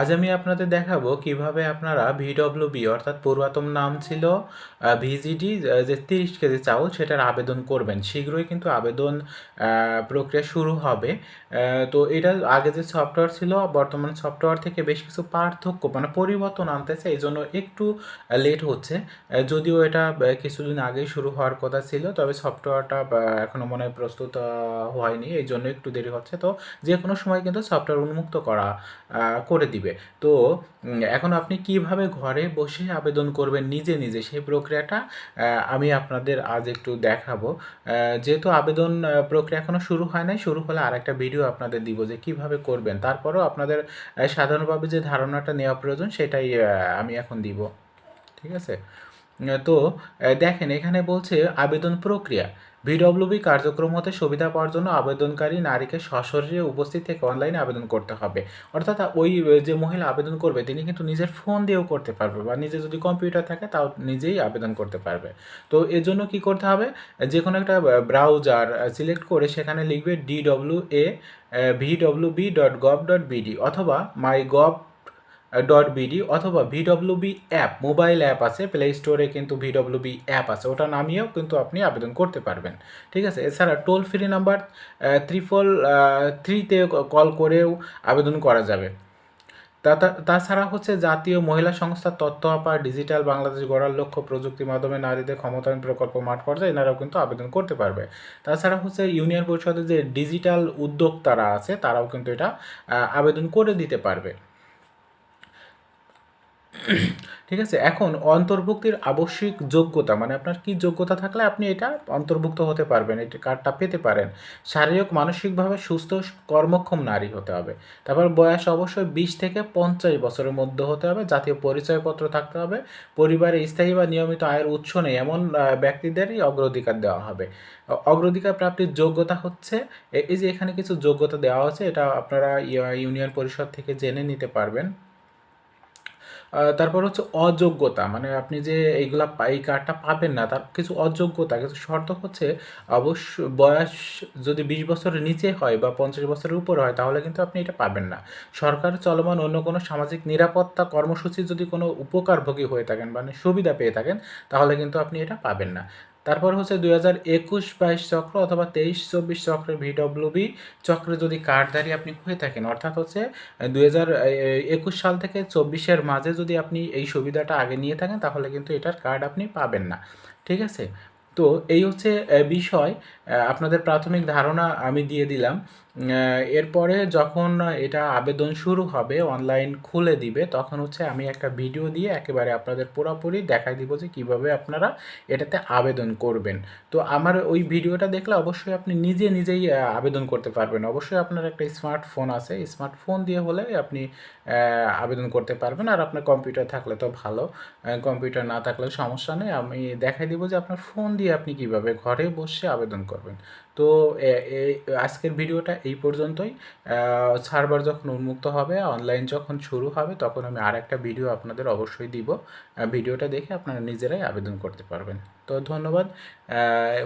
আজ আমি আপনাদের দেখাবো কীভাবে আপনারা ভিডব্লিউবি অর্থাৎ পুরাতন নাম ছিল ভিজিডি যে তিরিশ কেজি চাউল, সেটার আবেদন করবেন। শীঘ্রই কিন্তু আবেদন প্রক্রিয়া শুরু হবে। তো এটা আগে যে সফটওয়্যার ছিল, বর্তমান সফটওয়্যার থেকে বেশ কিছু পার্থক্য মানে পরিবর্তন আনতেছে এই জন্য একটু লেট হচ্ছে। যদিও এটা কিছুদিন আগেই শুরু হওয়ার কথা ছিল, তবে সফটওয়্যারটা এখনও মনে হয় প্রস্তুত হয়নি এই জন্য একটু দেরি হচ্ছে। তো যে কোনো সময় কিন্তু সফটওয়্যার উন্মুক্ত করা করে দিবে তো এখন আপনি কীভাবে ঘরে বসে আবেদন করবেন নিজে নিজে সেই প্রক্রিয়াটা আমি আপনাদের আজ একটু দেখাবো। যেহেতু আবেদন প্রক্রিয়া এখনও শুরু হয় নাই, শুরু হলে আর একটা ভিডিও আপনাদের দিব যে কীভাবে করবেন। তারপরেও আপনাদের সাধারণভাবে যে ধারণাটা নেওয়া প্রয়োজন সেটাই আমি এখন দিব। ঠিক আছে? তো দেখেন এখানে বলছে আবেদন প্রক্রিয়া। ভিডব্লিউবি কার্যক্রম হতে সুবিধা পাওয়ার জন্য আবেদনকারী নারীকে সশরীরে উপস্থিত থেকে অনলাইনে আবেদন করতে হবে। অর্থাৎ ওই যে মহিলা আবেদন করবে, তিনি কিন্তু নিজের ফোন দিয়েও করতে পারবে বা নিজে যদি কম্পিউটার থাকে তাও নিজেই আবেদন করতে পারবে। তো এর জন্য কি করতে হবে? যে কোনো একটা ব্রাউজার সিলেক্ট করে সেখানে লিখবে DW A VWB dot gov dot BD অথবা মাই গভ ডট বিডি অথবা ভিডব্লিউবি অ্যাপ মোবাইল অ্যাপ আছে প্লে স্টোরে কিন্তু ভিডব্লিউবি অ্যাপ আছে, ওটা নামিয়েও কিন্তু আপনি আবেদন করতে পারবেন, ঠিক আছে? এছাড়া টোল ফ্রি নাম্বার ত্রিপল থ্রিতে কল করেও আবেদন করা যাবে। তাছাড়া হচ্ছে জাতীয় মহিলা সংস্থার তথ্য আপা ডিজিটাল বাংলাদেশ গড়ার লক্ষ্য প্রযুক্তির মাধ্যমে নারীদের ক্ষমতায়ন প্রকল্প মাঠ পর্যায়ে এনারাও কিন্তু আবেদন করতে পারবে। তাছাড়া হচ্ছে ইউনিয়ন পরিষদের যে ডিজিটাল উদ্যোক্তারা আছে, তারাও কিন্তু এটা আবেদন করে দিতে পারবে। ঠিক আছে, এখন অন্তর্ভুক্তির আবশ্যিক যোগ্যতা মানে আপনার কি যোগ্যতা থাকলে আপনি এটা অন্তর্ভুক্ত হতে পারবেন এটা কার্ডটা পেতে পারেন। শারীরিক, মানসিকভাবে সুস্থ, কর্মক্ষম নারী হতে হবে। তারপর বয়স অবশ্যই বিশ থেকে পঞ্চাশ বছরের মধ্যে হতে হবে, জাতীয় পরিচয়পত্র থাকতে হবে। পরিবারে স্থায়ী বা নিয়মিত আয়ের উৎস নেই, এমন ব্যক্তিদেরই অগ্রাধিকার দেওয়া হবে। অগ্রাধিকার প্রাপ্তির যোগ্যতা হচ্ছে এই যে এখানে কিছু যোগ্যতা দেওয়া হচ্ছে এটা আপনারা ইউনিয়ন পরিষদ থেকে জেনে নিতে পারবেন। তারপর হচ্ছে অযোগ্যতা মানে আপনি যে এইগুলা এই কার্ডটা পাবেন না, তার কিছু অযোগ্যতা, কিছু শর্ত হচ্ছে অবশ্য বয়স যদি বিশ বছরের নিচে হয় বা পঞ্চাশ বছরের উপরে হয়, তাহলে কিন্তু আপনি এটা পাবেন না। সরকার চলমান অন্য কোনো সামাজিক নিরাপত্তা কর্মসূচি যদি কোনো উপকারভোগী হয়ে থাকেন মানে সুবিধা পেয়ে থাকেন, তাহলে কিন্তু আপনি এটা পাবেন না। তারপর হচ্ছে দুই হাজার একুশ বাইশ চক্র অথবা তেইশ চব্বিশ চক্রের ভিডব্লিউবি চক্রে যদি কার্ডধারী আপনি হয়ে থাকেন, অর্থাৎ হচ্ছে দুই হাজার একুশ সাল থেকে চব্বিশের মাঝে যদি আপনি এই সুবিধাটা আগে নিয়ে থাকেন, তাহলে কিন্তু এটার কার্ড আপনি পাবেন না। ঠিক আছে? তো এই হচ্ছে বিষয় আপনাদের প্রাথমিক ধারণা আমি দিয়ে দিলাম। এরপরে যখন এটা আবেদন শুরু হবে অনলাইন খুলে দিবে, তখন হচ্ছে আমি একটা ভিডিও দিয়ে একেবারে আপনাদের পুরোপুরি দেখাই দিব যে কীভাবে আপনারা এটাতে আবেদন করবেন। তো আমার ওই ভিডিওটা দেখলে অবশ্যই আপনি নিজে নিজেই আবেদন করতে পারবেন। অবশ্যই আপনার একটা স্মার্টফোন আছে স্মার্টফোন দিয়ে হলে আপনি আবেদন করতে পারবেন। আর আপনার কম্পিউটার থাকলে তো ভালো কম্পিউটার না থাকলে সমস্যা নেই। আমি দেখাই দিব যে আপনার ফোন দিয়ে আপনি কীভাবে ঘরে বসে আবেদন করবেন। তো আজকের ভিডিওটা এই পর্যন্তই। সার্ভার যখন উন্মুক্ত হবে, অনলাইন যখন শুরু হবে, তখন আমি আর একটা ভিডিও আপনাদের অবশ্যই দিব। ভিডিওটা দেখে আপনারা নিজেরাই আবেদন করতে পারবেন। তো ধন্যবাদ।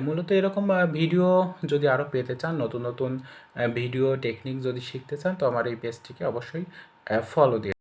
মূলত এরকম ভিডিও যদি আরও পেতে চান, নতুন নতুন ভিডিও, টেকনিক যদি শিখতে চান, তো আমার এই পেজটিকে অবশ্যই ফলো দিয়ে